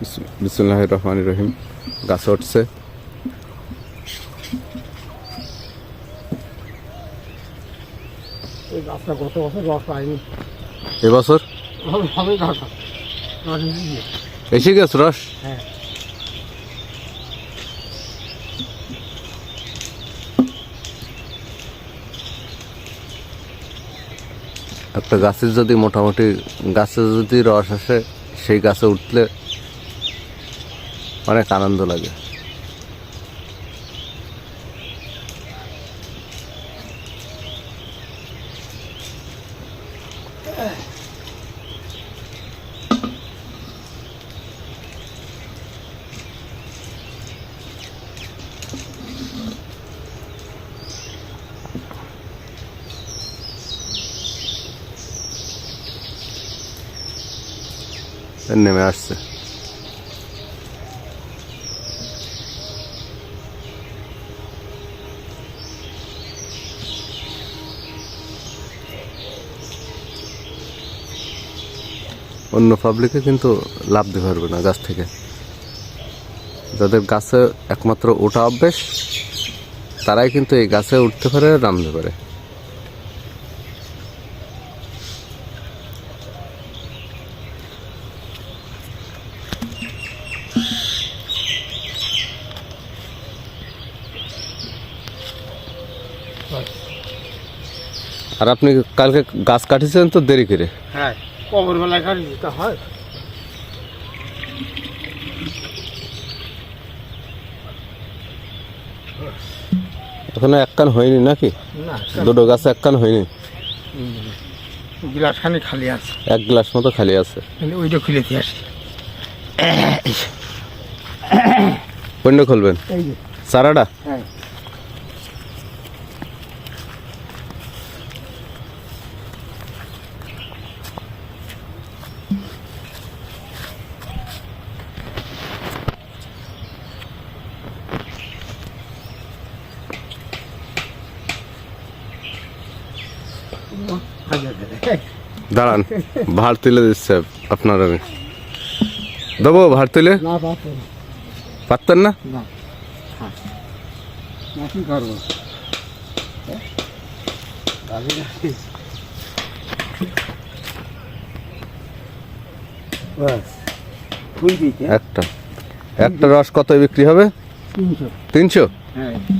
বিসমুল্লাহ রহমান রহিম। গাছ উঠছে। এবছর এসে গেছে রস? হ্যাঁ। একটা গাছের যদি মোটামুটি গাছে যদি রস আসে সেই গাছে উঠলে অনেক আনন্দ লাগে। নেমে আসছে। অন্য পাবলিকে কিন্তু লাভ দিতে পারবে না গাছ থেকে। যাদের গাছে একমাত্র ওঠা অভ্যেস, তারাই কিন্তু এই গাছে উঠতে পারে, নামতে পারে। আর আপনি কালকে গাছ কাটিয়েছেন তো দেরি করে? হ্যাঁ। কবর বেলায় কাটি দিতে হয়। এখনও এক কান হয়নি নাকি? দুটো গাছ এক কান হয়নি? গিলাস খানি খালি আছে। এক গ্লাস মতো খালি আছে। ওইটা খুলে দিয়ে আসি। খুলবেন? চারাটা? হ্যাঁ। দাঁড়ান ভার তুলে দিচ্ছে আপনার আমি। দেবো ভার তুলে? না পারতো না। পারতেন না? না। হ্যাঁ। কি করব? একটা। একটা রস কত বিক্রি হবে? তিনশো। তিনশো? হ্যাঁ।